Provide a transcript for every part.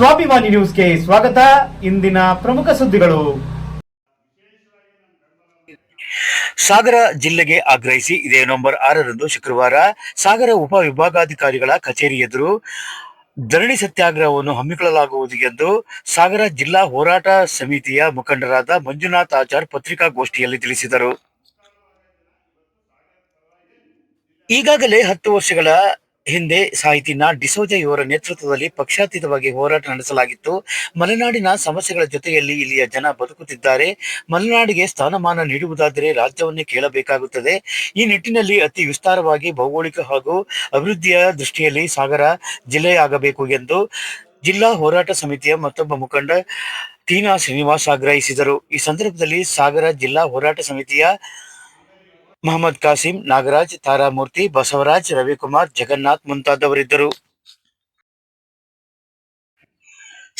ಸ್ವಾಭಿಮಾನಿ ನ್ಯೂಸ್ಗೆ ಸ್ವಾಗತ. ಇಂದಿನ ಪ್ರಮುಖ ಸುದ್ದಿಗಳು. ಸಾಗರ ಜಿಲ್ಲೆಗೆ ಆಗ್ರಹಿಸಿ, ಇದೇ ನವೆಂಬರ್ ಆರರಂದು ಶುಕ್ರವಾರ ಸಾಗರ ಉಪ ವಿಭಾಗಾಧಿಕಾರಿಗಳ ಕಚೇರಿ ಎದುರು ಧರಣಿ ಸತ್ಯಾಗ್ರಹವನ್ನು ಹಮ್ಮಿಕೊಳ್ಳಲಾಗುವುದು ಎಂದು ಸಾಗರ ಜಿಲ್ಲಾ ಹೋರಾಟ ಸಮಿತಿಯ ಮುಖಂಡರಾದ ಮಂಜುನಾಥ್ ಆಚಾರ್ ಪತ್ರಿಕಾಗೋಷ್ಠಿಯಲ್ಲಿ ತಿಳಿಸಿದರು. ಈಗಾಗಲೇ ಹತ್ತು ವರ್ಷಗಳ ಹಿಂದೆ ಸಾಹಿತಿ ನಾ ಡಿಸೋಜ ಇವರ ನೇತೃತ್ವದಲ್ಲಿ ಪಕ್ಷಾತೀತವಾಗಿ ಹೋರಾಟ ನಡೆಸಲಾಗಿತ್ತು. ಮಲೆನಾಡಿನ ಸಮಸ್ಯೆಗಳ ಜೊತೆಯಲ್ಲಿ ಇಲ್ಲಿಯ ಜನ ಬದುಕುತ್ತಿದ್ದಾರೆ. ಮಲೆನಾಡಿಗೆ ಸ್ಥಾನಮಾನ ನೀಡುವುದಾದರೆ ರಾಜ್ಯವನ್ನೇ ಕೇಳಬೇಕಾಗುತ್ತದೆ. ಈ ನಿಟ್ಟಿನಲ್ಲಿ ಅತಿ ವಿಸ್ತಾರವಾಗಿ ಭೌಗೋಳಿಕ ಹಾಗೂ ಅಭಿವೃದ್ಧಿಯ ದೃಷ್ಟಿಯಲ್ಲಿ ಸಾಗರ ಜಿಲ್ಲೆಯಾಗಬೇಕು ಎಂದು ಜಿಲ್ಲಾ ಹೋರಾಟ ಸಮಿತಿಯ ಮತ್ತೊಬ್ಬ ಮುಖಂಡ ಟೀನಾ ಶ್ರೀನಿವಾಸ್ ಆಗ್ರಹಿಸಿದರು. ಈ ಸಂದರ್ಭದಲ್ಲಿ ಸಾಗರ ಜಿಲ್ಲಾ ಹೋರಾಟ ಸಮಿತಿಯ ಮಹಮ್ಮದ್ ಕಾಸಿಂ ನಾಗರಾಜ್ ತಾರಾಮೂರ್ತಿ ಬಸವರಾಜ್ ರವಿಕುಮಾರ್ ಜಗನ್ನಾಥ್ ಮುಂತಾದವರಿದ್ದರು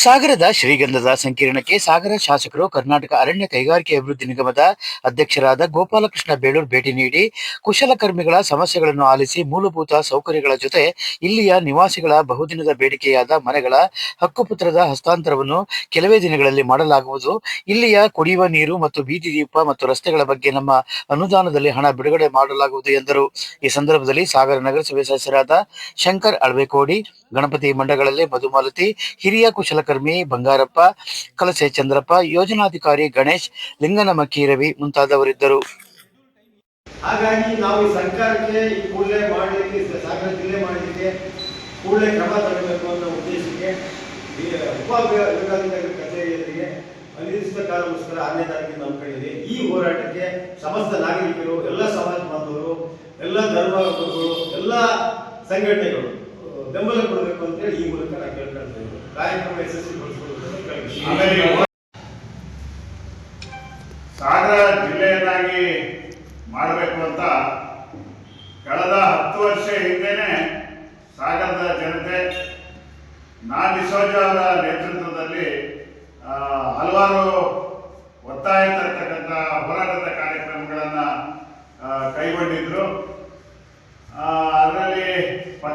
ಸಾಗರದ ಶ್ರೀಗಂಧದ ಸಂಕೀರ್ಣಕ್ಕೆ ಸಾಗರ ಶಾಸಕರು ಕರ್ನಾಟಕ ಅರಣ್ಯ ಕೈಗಾರಿಕೆ ಅಭಿವೃದ್ಧಿ ನಿಗಮದ ಅಧ್ಯಕ್ಷರಾದ ಗೋಪಾಲಕೃಷ್ಣ ಬೇಳೂರ್ ಭೇಟಿ ನೀಡಿ ಕುಶಲಕರ್ಮಿಗಳ ಸಮಸ್ಯೆಗಳನ್ನು ಆಲಿಸಿ ಮೂಲಭೂತ ಸೌಕರ್ಯಗಳ ಜೊತೆ ಇಲ್ಲಿಯ ನಿವಾಸಿಗಳ ಬಹುದಿನದ ಬೇಡಿಕೆಯಾದ ಮನೆಗಳ ಹಕ್ಕುಪತ್ರದ ಹಸ್ತಾಂತರವನ್ನು ಕೆಲವೇ ದಿನಗಳಲ್ಲಿ ಮಾಡಲಾಗುವುದು. ಇಲ್ಲಿಯ ಕುಡಿಯುವ ನೀರು ಮತ್ತು ಬೀದಿ ದೀಪ ಮತ್ತು ರಸ್ತೆಗಳ ಬಗ್ಗೆ ನಮ್ಮ ಅನುದಾನದಲ್ಲಿ ಹಣ ಬಿಡುಗಡೆ ಮಾಡಲಾಗುವುದು ಎಂದರು. ಈ ಸಂದರ್ಭದಲ್ಲಿ ಸಾಗರ ನಗರಸಭೆ ಸದಸ್ಯರಾದ ಶಂಕರ್ ಅಳ್ವೆಕೋಡಿ, ಗಣಪತಿ ಮಂಡಗಳಲ್ಲಿ ಮಧುಮಾಲತಿ, ಹಿರಿಯ ಕುಶಲಕರ್ಮಿ ಬಂಗಾರಪ್ಪ ಕಲಸೆ ಚಂದ್ರಪ್ಪ, ಯೋಜನಾಧಿಕಾರಿ ಗಣೇಶ್ ಲಿಂಗನಮಕ್ಕಿ ರವಿ ಮುಂತಾದವರಿದ್ದರು. ಹಾಗಾಗಿ ನಾವು ಸರ್ಕಾರಕ್ಕೆ ಈ ಕೂಡಲೇ ಮಾಡಲಿಕ್ಕೆ ಸಾಗರ ಜಿಲ್ಲೆ ಮಾಡಲಿಕ್ಕೆ ಕೂಡಲೇ ಕ್ರಮ ತರಬೇಕು ಅನ್ನೋ ಉದ್ದೇಶಕ್ಕೆ ಉಪ ವಿಭಾಗಾಧಿಕಾರಿ ಕಚೇರಿ ಎದುರಿಗೆ ಅನಿರ್ದಿಷ್ಟ ಕಾಲಕ್ಕೋಸ್ಕರ ಆರನೇ ತಾರೀಕಿಗೆ ನಂಬ್ಕೊಂಡಿದೆ ಈ ಹೋರಾಟಕ್ಕೆ ಸಮಸ್ತ ನಾಗರಿಕರು, ಎಲ್ಲ ಸಮಾಜ ಬಾಂಧವರು, ಎಲ್ಲ ಧರ್ಮ ಎಲ್ಲ ಸಂಘಟನೆಗಳು ಬೆಂಬಲ ಕೊಡಬೇಕು ಅಂತ ಹೇಳಿ ಈ ಮೂಲಕ ನಾನು ಕೇಳ್ಕೊಳ್ತಾ ಇದ್ದೀನಿ. ಕಾರ್ಯಕ್ರಮ ಆಮೇಲೆ ಸಾಗರ ಜಿಲ್ಲೆಯನ್ನಾಗಿ ಮಾಡಬೇಕು ಅಂತ ಕಳೆದ ಹತ್ತು ವರ್ಷ ಹಿಂದೆನೆ ಸಾಗರದ ಜನತೆ ನಾ ಡಿಸೋಜ ಅವರ ನೇತೃತ್ವದಲ್ಲಿ ಹಲವಾರು ಒತ್ತಾಯ ತರ್ತಕ್ಕಂಥ ಹೋರಾಟದ ಕಾರ್ಯಕ್ರಮಗಳನ್ನು ಕೈಗೊಂಡಿದ್ರು.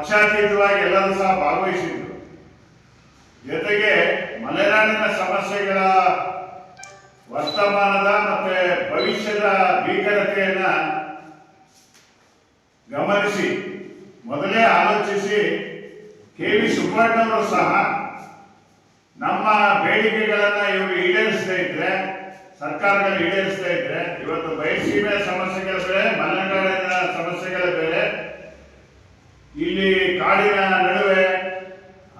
ಪಕ್ಷಾತೀತವಾಗಿ ಎಲ್ಲರೂ ಸಹ ಭಾಗವಹಿಸಿದ್ರು. ಜೊತೆಗೆ ಮಲೆನಾಡಿನ ಸಮಸ್ಯೆಗಳ ವರ್ತಮಾನದ ಮತ್ತೆ ಭವಿಷ್ಯದ ಭೀಕರತೆಯನ್ನ ಗಮನಿಸಿ, ಮೊದಲೇ ಆಲೋಚಿಸಿ, ಕೆ ವಿ ಸುಬ್ಬಣ್ಣವರು ಸಹ ನಮ್ಮ ಬೇಡಿಕೆಗಳನ್ನ ಇವರು ಈಡೇರಿಸ್ತಾ ಇದ್ರೆ, ಸರ್ಕಾರಗಳು ಈಡೇರಿಸ್ತಾ ಇದ್ರೆ, ಇವತ್ತು ಬಯಸೀಮೆ ಸಮಸ್ಯೆಗಳ ಬೆಲೆ ಮಲೆನಾಡಿನ ಸಮಸ್ಯೆಗಳ ಬೇರೆ ಇಲ್ಲಿ ಕಾಡಿನ ನಡುವೆ,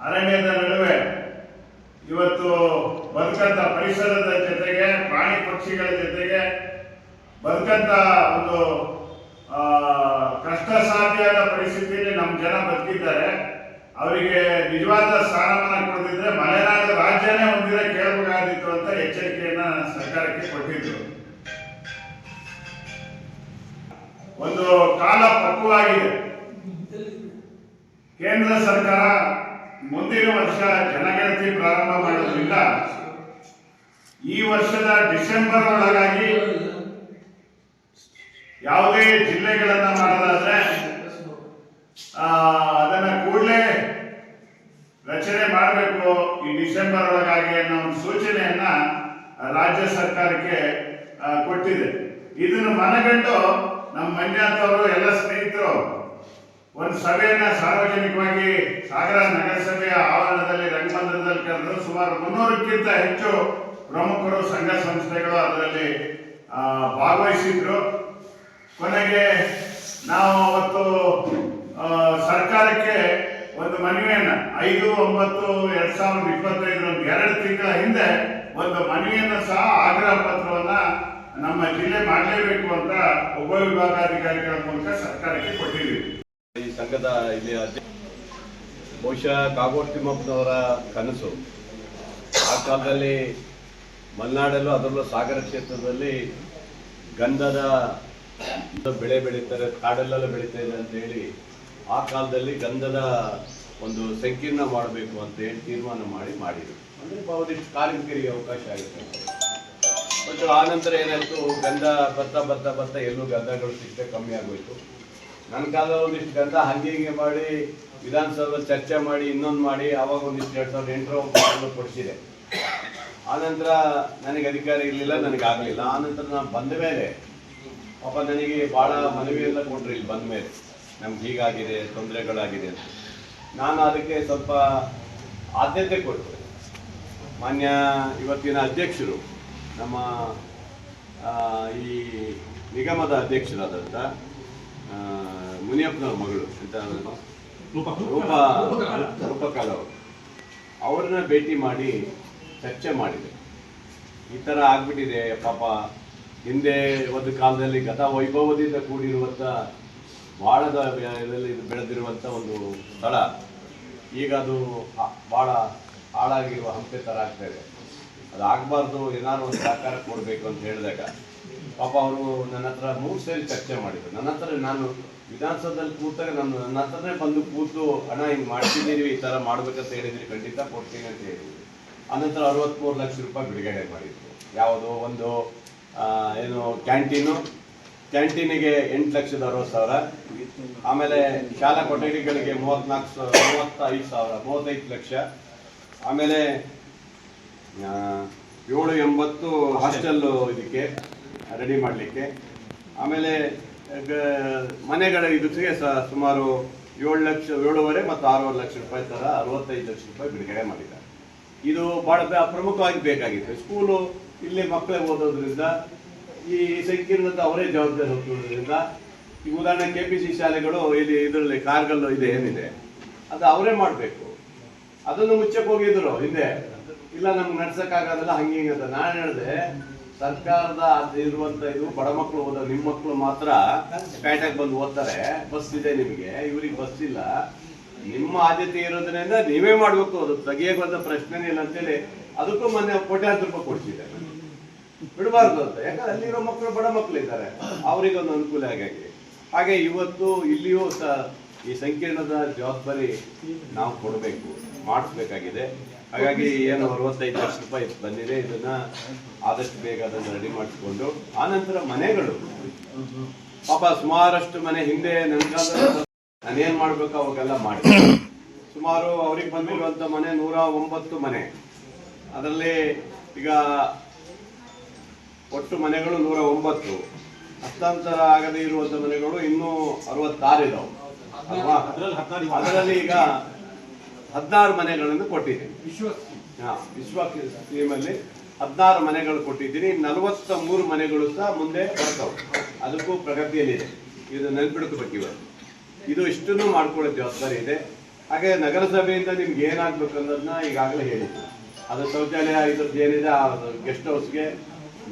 ಅರಣ್ಯದ ನಡುವೆ ಇವತ್ತು ಬದುಕಂತ ಪರಿಸರದ ಜೊತೆಗೆ, ಪ್ರಾಣಿ ಪಕ್ಷಿಗಳ ಜೊತೆಗೆ ಬದುಕಂತ ಒಂದು ಕಷ್ಟ ಸಾಧ್ಯದ ಪರಿಸ್ಥಿತಿಯಲ್ಲಿ ನಮ್ಮ ಜನ ಬದುಕಿದ್ದಾರೆ. ಅವರಿಗೆ ನಿಜವಾದ ಸ್ಥಾನಮಾನ ಕೊಡದಿದ್ರೆ ಮಲೆನಾಡು ರಾಜ್ಯನೇ ಒಂದಿನ ಕೇಳಬೇಕಾದಿತ್ತು ಅಂತ ಎಚ್ಚರಿಕೆಯನ್ನ ಸರ್ಕಾರಕ್ಕೆ ಕೊಟ್ಟಿದ್ರು. ಒಂದು ಕಾಲ ಪಕ್ವವಾಗಿದೆ. ಕೇಂದ್ರ ಸರ್ಕಾರ ಮುಂದಿನ ವರ್ಷ ಜನಗಣತಿ ಪ್ರಾರಂಭ ಮಾಡೋದ್ರಿಂದ ಈ ವರ್ಷದ ಡಿಸೆಂಬರ್ ಒಳಗಾಗಿ ಯಾವುದೇ ಜಿಲ್ಲೆಗಳನ್ನ ಮಾಡೋದಾದ್ರೆ ಅದನ್ನ ಕೂಡಲೇ ರಚನೆ ಮಾಡಬೇಕು ಈ ಡಿಸೆಂಬರ್ ಒಳಗಾಗಿ ಅನ್ನೋ ಒಂದು ಸೂಚನೆಯನ್ನ ರಾಜ್ಯ ಸರ್ಕಾರಕ್ಕೆ ಕೊಟ್ಟಿದೆ. ಇದನ್ನು ಮನಗಂಡು ನಮ್ಮ ಮಂಜಾತ್ ಅವರು ಎಲ್ಲ ಸ್ನೇಹಿತರು ಒಂದು ಸಭೆಯನ್ನ ಸಾರ್ವಜನಿಕವಾಗಿ ಸಾಗರ ನಗರಸಭೆಯ ಆವರಣದಲ್ಲಿ ರಂಗಮಂದಿರದಲ್ಲಿ ಕರೆದು ಸುಮಾರು ಮುನ್ನೂರಕ್ಕಿಂತ ಹೆಚ್ಚು ಪ್ರಮುಖರು ಸಂಘ ಸಂಸ್ಥೆಗಳು ಅದರಲ್ಲಿ ಭಾಗವಹಿಸಿದ್ರು. ಕೊನೆಗೆ ನಾವು ಅವತ್ತು ಸರ್ಕಾರಕ್ಕೆ ಒಂದು ಮನವಿಯನ್ನ, ಐದು, ಒಂಬತ್ತು, ಎರಡ್ ಸಾವಿರದ ಇಪ್ಪತ್ತೈದರಂದು ಎರಡು ತಿಂಗಳ ಹಿಂದೆ ಒಂದು ಮನವಿಯನ್ನ ಸಹ ಆಗ್ರಹ ಪತ್ರವನ್ನ ನಮ್ಮ ಜಿಲ್ಲೆ ಮಾಡಲೇಬೇಕು ಅಂತ ಉಪವಿಭಾಗಾಧಿಕಾರಿಗಳ ಮೂಲಕ ಸರ್ಕಾರಕ್ಕೆ ಕೊಟ್ಟಿದ್ದೀವಿ. ಈ ಸಂಘದ ಇಲ್ಲಿ ಬಹುಶಃ ಕಾಗೋಡ್ ತಿಮ್ಮಪ್ಪನವರ ಕನಸು. ಆ ಕಾಲದಲ್ಲಿ ಮಲೆನಾಡಲ್ಲೂ ಅದರಲ್ಲೂ ಸಾಗರ ಕ್ಷೇತ್ರದಲ್ಲಿ ಗಂಧದ ಬೆಳೆ ಬೆಳೀತಾರೆ, ಕಾಡಲ್ಲೆಲ್ಲ ಬೆಳೀತಾ ಇದೆ ಅಂತ ಹೇಳಿ ಆ ಕಾಲದಲ್ಲಿ ಗಂಧದ ಒಂದು ಸಂಕೀರ್ಣ ಮಾಡಬೇಕು ಅಂತ ಹೇಳಿ ತೀರ್ಮಾನ ಮಾಡಿ ಮಾಡಿದರು. ಅಂದರೆ ಒಂದಿಷ್ಟು ಕಾರ್ಮಿಕರಿಗೆ ಅವಕಾಶ ಆಗುತ್ತೆ. ಮತ್ತು ಆ ನಂತರ ಏನಾಯಿತು, ಗಂಧ ಬರ್ತಾ ಬರ್ತಾ ಬರ್ತಾ ಎಲ್ಲೂ ಗಂಧಗಳು ಸಿಕ್ಕದೆ ಕಮ್ಮಿ ಆಗೋಯ್ತು. ನನ್ನ ಕಾಲದಲ್ಲಿ ಒಂದಿಷ್ಟು ಗಂಧ ಹಂಗೆ ಹಿಂಗೆ ಮಾಡಿ, ವಿಧಾನಸೌಧದಲ್ಲಿ ಚರ್ಚೆ ಮಾಡಿ, ಇನ್ನೊಂದು ಮಾಡಿ, ಅವಾಗ ಒಂದಿಷ್ಟು ಎರಡು ಸಾವಿರದ ಎಂಟರ ಕೊಡಿಸಿದೆ. ಆನಂತರ ನನಗೆ ಅಧಿಕಾರ ಇರಲಿಲ್ಲ, ನನಗೆ ಆಗಲಿಲ್ಲ. ಆನಂತರ ನಾನು ಬಂದ ಮೇಲೆ, ಪಾಪ ನನಗೆ ಭಾಳ ಮನವಿ ಎಲ್ಲ ಕೊಟ್ಟರು ಇಲ್ಲಿ ಬಂದ ಮೇಲೆ. ನಮ್ಗೆ ಹೀಗಾಗಿದೆ, ತೊಂದರೆಗಳಾಗಿದೆ ಅಂತ. ನಾನು ಅದಕ್ಕೆ ಸ್ವಲ್ಪ ಆದ್ಯತೆ ಕೊಟ್ಟು. ಮಾನ್ಯ ಇವತ್ತಿನ ಅಧ್ಯಕ್ಷರು, ನಮ್ಮ ಈ ನಿಗಮದ ಅಧ್ಯಕ್ಷರಾದಂಥ ಮುನಿಯಪ್ಪನವ್ರ ಮಗಳು ಅಂತ ರೂಪ. ರೂಪಕಾಲ ಅವರು. ಅವ್ರನ್ನ ಭೇಟಿ ಮಾಡಿ ಚರ್ಚೆ ಮಾಡಿದೆ. ಈ ಥರ ಆಗ್ಬಿಟ್ಟಿದೆ ಪಾಪ. ಹಿಂದೆ ಒಂದು ಕಾಲದಲ್ಲಿ ಗತ ವೈಭವದಿಂದ ಕೂಡಿರುವಂಥ ಬಾಳದ ಇದರಲ್ಲಿ ಇದು ಬೆಳೆದಿರುವಂಥ ಒಂದು ಸ್ಥಳ. ಈಗ ಅದು ಭಾಳ ಹಾಳಾಗಿರುವ ಹಂಪೆ ಥರ ಆಗ್ತಾ ಇದೆ. ಅದು ಆಗಬಾರ್ದು ಏನಾದ್ರು ಒಂದು ಸಹಕಾರ ಕೊಡಬೇಕು ಅಂತ ಹೇಳಿದಾಗ. ಪಾಪ ಅವರು ನನ್ನ ಹತ್ರ ಮೂರು ಸೇರಿ ಚರ್ಚೆ ಮಾಡಿದ್ರು. ನನ್ನ ಹತ್ರ ನಾನು ವಿಧಾನಸೌಧದಲ್ಲಿ ಕೂತಾಗ ನಾನು ನನ್ನ ಹತ್ರನೇ ಬಂದು ಕೂತು ಹಣ ಹಿಂಗೆ ಮಾಡ್ತಿದ್ದೀವಿ ಈ ಥರ ಮಾಡ್ಬೇಕಂತ ಹೇಳಿದ್ರಿ. ಖಂಡಿತ ಕೊಡ್ತೀನಿ ಅಂತ ಹೇಳಿದ್ವಿ ಆನಂತರ ಅರವತ್ತ್ಮೂರು ಲಕ್ಷ ರೂಪಾಯಿ ಬಿಡುಗಡೆ ಮಾಡಿದ್ರು. ಯಾವುದು ಒಂದು ಏನು ಕ್ಯಾಂಟೀನು, ಕ್ಯಾಂಟೀನಿಗೆ ಎಂಟು ಲಕ್ಷದ ಅರವತ್ತು ಸಾವಿರ. ಆಮೇಲೆ ಶಾಲಾ ಕೊಠಡಿಗಳಿಗೆ ಮೂವತ್ನಾಲ್ಕು ಸಾವಿರ ಮೂವತ್ತೈದು ಸಾವಿರ, ಮೂವತ್ತೈದು ಲಕ್ಷ. ಆಮೇಲೆ ಏಳು ಎಂಬತ್ತು ಹಾಸ್ಟೆಲ್ಲು ಇದಕ್ಕೆ. ರೆಡಿ ಮಾಡಲಿಕ್ಕೆ. ಆಮೇಲೆ ಮನೆಗಳ ಇದಕ್ಕೆ ಸುಮಾರು ಏಳು ಲಕ್ಷ, ಏಳುವರೆ ಮತ್ತು ಆರೂವರೆ ಲಕ್ಷ ರೂಪಾಯಿ ಥರ ಅರವತ್ತೈದು ಲಕ್ಷ ರೂಪಾಯಿ ಬಿಡುಗಡೆ ಮಾಡಿದ್ದಾರೆ. ಇದು ಭಾಳ ಪ್ರಮುಖವಾಗಿ ಬೇಕಾಗಿತ್ತು. ಸ್ಕೂಲು ಇಲ್ಲಿ ಮಕ್ಕಳೇ ಓದೋದ್ರಿಂದ, ಈ ಸಂಕೀರ್ಣದ ಅವರೇ ಜವಾಬ್ದಾರಿ ಹೊತ್ತಿರೋದ್ರಿಂದ ಈ ಉದಾಹರಣೆ ಕೆ ಪಿ ಸಿ ಶಾಲೆಗಳು ಇಲ್ಲಿ ಇದರಲ್ಲಿ ಕಾರ್ಗಲ್ಲು ಇದೆ, ಏನಿದೆ, ಅದು ಅವರೇ ಮಾಡಬೇಕು. ಅದನ್ನು ಮುಚ್ಚಕ್ಕೆ ಹೋಗಿದ್ರು ಹಿಂದೆ. ಇಲ್ಲ, ನಮ್ಗೆ ನಡ್ಸೋಕ್ಕಾಗೋದಿಲ್ಲ ಹಂಗೆ ಹಿಂಗೆ ಅಂತ ನಾನು ಹೇಳಿದೆ. ಸರ್ಕಾರದ ಇರುವಂತ ಇದು ಬಡ ಮಕ್ಕಳು ಓದೋ ನಿಮ್ಮ ಮಕ್ಕಳು ಮಾತ್ರ ಪೇಟೆಗೆ ಬಂದು ಓದ್ತಾರೆ. ಬಸ್ ಇದೆ ನಿಮಗೆ. ಇವ್ರಿಗೆ ಬಸ್ ಇಲ್ಲ. ನಿಮ್ಮ ಆದ್ಯತೆ ಇರೋದ್ರಿಂದ ನೀವೇ ಮಾಡ್ಬೇಕು. ಅದು ತೆಗಿಯಕ್ಕೆ ಬಂದ ಪ್ರಶ್ನೆನೇ ಇಲ್ಲ ಅಂತೇಳಿ ಅದಕ್ಕೂ ಮೊನ್ನೆ ಕೋಟ್ಯಾಂತರ ರೂಪಾಯಿ ಕೊಡ್ಸಿದೆ ಬಿಡಬಾರ್ದು ಅಂತ. ಯಾಕಂದ್ರೆ ಅಲ್ಲಿರೋ ಮಕ್ಕಳು ಬಡ ಮಕ್ಕಳು ಇದ್ದಾರೆ. ಅವರಿಗೆ ಒಂದು ಅನುಕೂಲ ಹಾಗಾಗಿ. ಹಾಗೆ ಇವತ್ತು ಇಲ್ಲಿಯೂ ಸಹ ಈ ಸಂಕೀರ್ಣದ ಜವಾಬ್ದಾರಿ ನಾವು ಕೊಡಬೇಕು. ಮಾಡಿಸ್ಬೇಕಾಗಿದೆ. ಹಾಗಾಗಿ ಏನು ಅರವತ್ತೈದು ಲಕ್ಷ ರೂಪಾಯಿ ಬಂದಿದೆ ಇದನ್ನ ಆದಷ್ಟು ಬೇಗ ಅದನ್ನು ರೆಡಿ ಮಾಡಿಸ್ಕೊಂಡು ಆನಂತರ ಮನೆಗಳು. ಪಾಪ ಸುಮಾರಷ್ಟು ಮನೆ ಹಿಂದೆ ನನ್ಗಾದ ನಾನೇನ್ ಮಾಡ್ಬೇಕು ಅವಾಗೆಲ್ಲ ಮಾಡಿ ಸುಮಾರು ಅವ್ರಿಗೆ ಬಂದಿರುವಂತ ಮನೆ ನೂರ ಒಂಬತ್ತು ಮನೆ. ಅದರಲ್ಲಿ ಈಗ ಒಟ್ಟು ಮನೆಗಳು ನೂರ ಒಂಬತ್ತು. ಹಸ್ತಾಂತರ ಆಗದೇ ಇರುವಂತ ಮನೆಗಳು ಇನ್ನೂ ಅರವತ್ತಾರು ಇದಾವೆ. ಅಲ್ವಾ? ಅದರಲ್ಲಿ ಈಗ ಹದಿನಾರು ಮನೆಗಳನ್ನು ಕೊಟ್ಟಿದ್ದೀನಿ. ಹಾ, ವಿಶ್ವ ಸ್ಕೀಮಲ್ಲಿ ಹದಿನಾರು ಮನೆಗಳು ಕೊಟ್ಟಿದ್ದೀನಿ. ನಲವತ್ತ ಮೂರು ಮನೆಗಳು ಸಹ ಮುಂದೆ ಬರ್ತವೆ. ಅದಕ್ಕೂ ಪ್ರಗತಿಯಲ್ಲಿದೆ. ಇದು ನೆನ್ಪಿಡ್ಕೋಬೇಕು ಇವತ್ತು ಇದು ಇಷ್ಟನ್ನು ಮಾಡ್ಕೊಳ್ಳೋ ಜವಾಬ್ದಾರಿ ಇದೆ. ಹಾಗೆ ನಗರಸಭೆಯಿಂದ ನಿಮ್ಗೆ ಏನಾಗ್ಬೇಕು ಅನ್ನೋದನ್ನ ಈಗಾಗಲೇ ಹೇಳಿದ್ದೆ ಅದು ಶೌಚಾಲಯ ಇದ್ರದ್ದು ಏನಿದೆ ಆ ಗೆಸ್ಟ್ ಹೌಸ್ಗೆ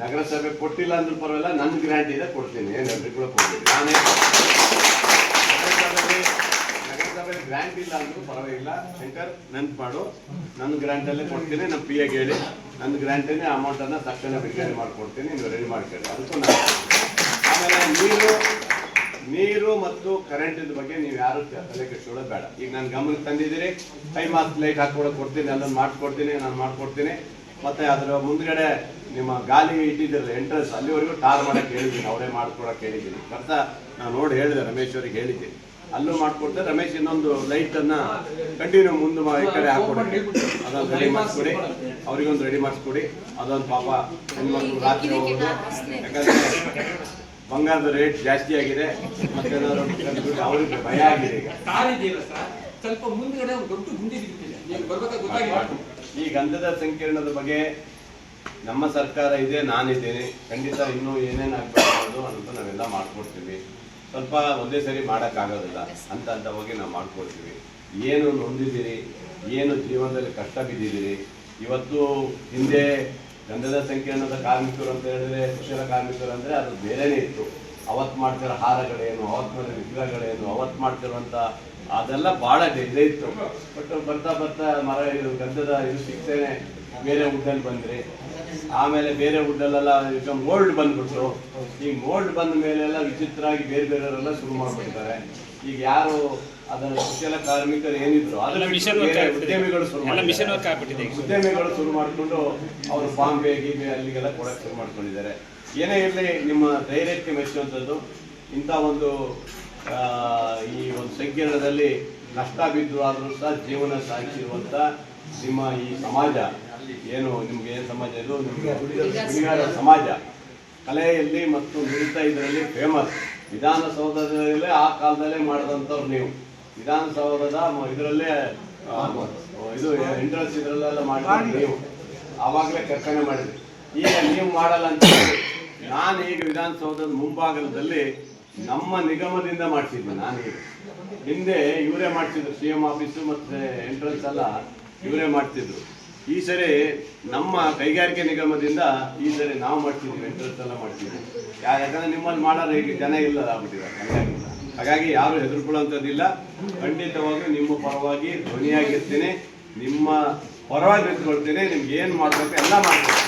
ನಗರಸಭೆ ಕೊಟ್ಟಿಲ್ಲ ಅಂದ್ರೂ ಪರವಾಗಿಲ್ಲ ನನ್ನ ಗ್ರ್ಯಾಂಟ್ ಇದೆ ಕೊಡ್ತೀನಿ. ಏನು ಎಲ್ರಿಗೂ ಕೊಡ್ತೀನಿ. ನಾನೇ ನಗರಸಭೆಯಲ್ಲಿ ನಗರಸಭೆ ಗ್ರ್ಯಾಂಟ್ ಇಲ್ಲ ಅಂದ್ರೂ ಪರವಾಗಿಲ್ಲ. ಶಂಕರ್, ನೆನ್ಪು ಮಾಡು. ನನ್ನ ಗ್ರ್ಯಾಂಟಲ್ಲೇ ಕೊಡ್ತೀನಿ ನಮ್ಮ ಪಿ ಎಗೆ ಹೇಳಿ. ನನ್ನ ಅಲ್ಲಿ ಅಮೌಂಟ್ ಅನ್ನ ತಕ್ಷಣ ಬಿಡುಗಡೆ ಮಾಡ್ಕೊಡ್ತೀನಿ, ನೀವು ರೆಡಿ ಮಾಡ್ಕೊಳ್ಳಿ. ಅದಕ್ಕೂ ನಾನು ಆಮೇಲೆ ನೀರು ನೀರು ಮತ್ತು ಕರೆಂಟಿನ ಬಗ್ಗೆ ನೀವು ಯಾರು ತಲೆ ಕೆಡಿಸ್ಕೊಳ್ಳೋದು ಬೇಡ. ಈಗ ನಾನು ಗಮನಕ್ಕೆ ತಂದಿದ್ದೀರಿ. ಟೈಮ್ ಮಾಸ್ ಲೈಟ್ ಹಾಕೊಳಕ್ ಕೊಡ್ತೀನಿ, ಅದನ್ನು ಮಾಡ್ಕೊಡ್ತೀನಿ, ನಾನು ಮಾಡ್ಕೊಡ್ತೀನಿ. ಮತ್ತೆ ಅದರ ಮುಂದ್ಗಡೆ ನಿಮ್ಮ ಗಾಲಿ ಇಟ್ಟಿದ್ದಿರಲ್ಲ ಎಂಟ್ರೆನ್ಸ್ ಅಲ್ಲಿವರೆಗೂ ಟಾರ್ ಮಾಡಕ್ಕೆ ಹೇಳಿದ್ದೀನಿ, ಅವರೇ ಮಾಡ್ಕೊಡಕ್ಕೆ ಹೇಳಿದ್ದೀನಿ. ಬರ್ತಾ ನಾನು ನೋಡಿ ಹೇಳಿದೆ ರಮೇಶ್ ಅವ್ರಿಗೆ ಹೇಳಿದ್ದೀನಿ. ಅಲ್ಲೂ ಮಾಡ್ಕೊಡ್ತಾರೆ ರಮೇಶ್ ಇನ್ನೊಂದು ಲೈಟ್ ಅನ್ನ ಕಂಟಿನ್ಯೂ ಮುಂದೆ ಈ ಕಡೆ ಹಾಕೊಡಿ. ಅದೊಂದು ರೆಡಿ ಮಾಡಿಸ್ಕೊಡಿ ಅವ್ರಿಗೊಂದು ರೆಡಿ ಮಾಡಿಸ್ಕೊಡಿ ಅದೊಂದು ಪಾಪ ಹೆಣ್ಮಕ್ಳು ರಾತ್ರಿ ಹೋಗೋದು. ಯಾಕಂದ್ರೆ ಬಂಗಾರದ ರೇಟ್ ಜಾಸ್ತಿ ಆಗಿದೆ. ಮತ್ತೆ ಅವ್ರಿಗೆ ಭಯ ಆಗಿದೆ ಈಗ. ಸ್ವಲ್ಪ ಮುಂದ್ಗಡೆ ದೊಡ್ಡ ಈ ಗಂಧದ ಸಂಕೀರ್ಣದ ಬಗ್ಗೆ ನಮ್ಮ ಸರ್ಕಾರ ಇದೆ ನಾನಿದ್ದೇನೆ. ಖಂಡಿತ ಇನ್ನೂ ಏನೇನು ಆಗ್ಬೇಕು ಅಂತ ನಾವೆಲ್ಲ ಮಾಡ್ಕೊಡ್ತೀವಿ. ಸ್ವಲ್ಪ ಒಂದೇ ಸರಿ ಮಾಡೋಕ್ಕಾಗೋದಿಲ್ಲ ಅಂತ ಅಂತ ಹೋಗಿ ನಾವು ಮಾಡ್ಕೊಳ್ತೀವಿ. ಏನು ನೊಂದಿದ್ದೀರಿ? ಏನು ಜೀವನದಲ್ಲಿ ಕಷ್ಟ ಬಿದ್ದಿದ್ದೀರಿ? ಇವತ್ತು ಹಿಂದೆ ಗಂಧದ ಸಂಕೀರ್ಣದ ಕಾರ್ಮಿಕರು ಅಂತ ಹೇಳಿದ್ರೆ ಕುಶಲ ಕಾರ್ಮಿಕರು ಅಂದರೆ ಅದು ಬೇರೆನೇ ಇತ್ತು. ಅವತ್ತು ಮಾಡ್ತಿರೋ ಹಾರಗಳೇನು ಅವತ್ತು ಮಾಡಿರೋ ವಿಗ್ರಹಗಳೇನು ಅವತ್ತು ಮಾಡ್ತಿರುವಂಥ ಅದೆಲ್ಲ ಭಾಳ ಇದೇ ಇತ್ತು. ಬಟ್ ಬರ್ತಾ ಬರ್ತಾ ಮರ ಇದು ಗಂಧದ ಇದು ಸಿಗ್ತೇನೆ ಬೇರೆ ಊಟದಲ್ಲಿ ಬಂದ್ರಿ ಆಮೇಲೆ ಬೇರೆ ವುಡ್ಡಲ್ಲೆಲ್ಲ ಈಗ ಮೋಲ್ಡ್ ಬಂದ್ಬಿಟ್ರು. ಈ ಮೋಲ್ಡ್ ಬಂದ ಮೇಲೆಲ್ಲ ವಿಚಿತ್ರವಾಗಿ ಬೇರೆ ಬೇರೆಯವರೆಲ್ಲ ಶುರು ಮಾಡ್ಬಿಡ್ತಾರೆ ಈಗ ಯಾರು ಅದರ ಕುಶಲ ಕಾರ್ಮಿಕರು ಏನಿದ್ರು ಅದನ್ನ ಉದ್ಯಮಿಗಳು ಶುರು. ಉದ್ಯಮಿಗಳು ಶುರು ಮಾಡಿಕೊಂಡು ಅವರು ಬಾಂಬೆ ಗೀಬೆ ಅಲ್ಲಿಗೆಲ್ಲ ಕೊಡಕ್ಕೆ ಶುರು ಮಾಡ್ಕೊಂಡಿದ್ದಾರೆ. ಏನೇ ಇರಲಿ ನಿಮ್ಮ ಧೈರ್ಯಕ್ಕೆ ಮೆಚ್ಚುವಂಥದ್ದು. ಇಂಥ ಒಂದು ಈ ಒಂದು ಸಂಕೀರ್ಣದಲ್ಲಿ ನಷ್ಟ ಬಿದ್ದು ಆದರೂ ಸಹ ಜೀವನ ಸಾಗಿಸಿರುವಂಥ ನಿಮ್ಮ ಈ ಸಮಾಜ ಏನು ನಿಮ್ಗೆ ಏನು ಸಮಾಜ ಇದು? ನಿಮ್ಗೆ ಹುಡುಗರ ಸಮಾಜ. ಕಲೆಯಲ್ಲಿ ಮತ್ತು ನುರಿತ ಇದರಲ್ಲಿ ಫೇಮಸ್ ವಿಧಾನಸೌಧದಲ್ಲೇ ಆ ಕಾಲದಲ್ಲೇ ಮಾಡಿದಂಥವ್ರು ನೀವು. ವಿಧಾನಸೌಧದ ಮ- ಇದರಲ್ಲೇ ಇದು ಎಂಟ್ರೆನ್ಸ್ ಇದರಲ್ಲೆಲ್ಲ ಮಾಡಿದ್ರು ನೀವು. ಆವಾಗಲೇ ಕರ್ಕಣೆ ಮಾಡಿದ್ರಿ. ಈಗ ನೀವು ಮಾಡಲ್ಲ ಅಂತ ನಾನು ಈಗ ವಿಧಾನಸೌಧದ ಮುಂಭಾಗದಲ್ಲಿ ನಮ್ಮ ನಿಗಮದಿಂದ ಮಾಡಿಸಿದ್ದೆ ನಾನೀಗ ಹಿಂದೆ ಇವರೇ ಮಾಡ್ತಿದ್ರು ಸಿ ಎಂ ಆಫೀಸು ಮತ್ತು ಎಂಟ್ರೆನ್ಸ್ ಎಲ್ಲ ಇವರೇ ಮಾಡ್ತಿದ್ರು ಈ ಸರಿ ನಮ್ಮ ಕೈಗಾರಿಕೆ ನಿಗಮದಿಂದ ಈ ಸರಿ ನಾವು ಮಾಡ್ತೀವಿ ವೆಂಟರ್ಸ್ ಎಲ್ಲ ಮಾಡ್ತೀವಿ ಯಾಕಂದ್ರೆ ನಿಮ್ಮಲ್ಲಿ ಮಾಡೋರು ಈಗ ಜನ ಇಲ್ಲ ಆಗ್ಬಿಟ್ಟಿದ್ದಾರೆ ಹಾಗಾಗಿ ಯಾರು ಹೆದರ್ಕೊಳ್ಳೋಂಥದ್ದಿಲ್ಲ ಖಂಡಿತವಾಗ್ಲೂ ನಿಮ್ಮ ಪರವಾಗಿ ಧ್ವನಿಯಾಗಿರ್ತೀನಿ. ನಿಮ್ಮ ಪರವಾಗಿ ನಿಂತ್ಕೊಳ್ತೀನಿ. ನಿಮ್ಗೆ ಏನು ಮಾಡಬೇಕು ಎಲ್ಲ ಮಾಡ್ತೀನಿ.